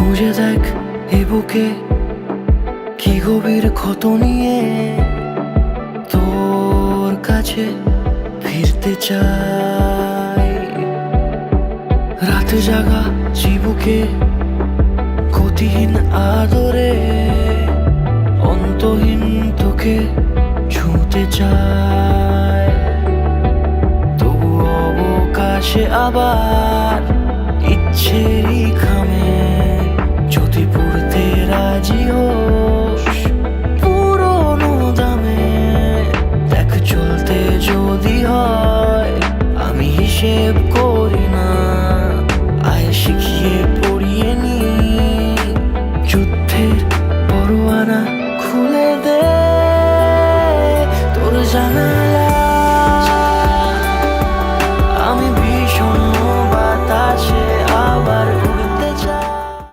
খুঁজে দেখ এ বুকে কি গভীর ক্ষত নিয়ে তোর কাছে ফিরতে চাই। রাতে জাগা চিবুকে গতিহীন আদরে, অন্তহীন তোকে ছুঁতে চায় তবু অবকাশে আবার ইচ্ছে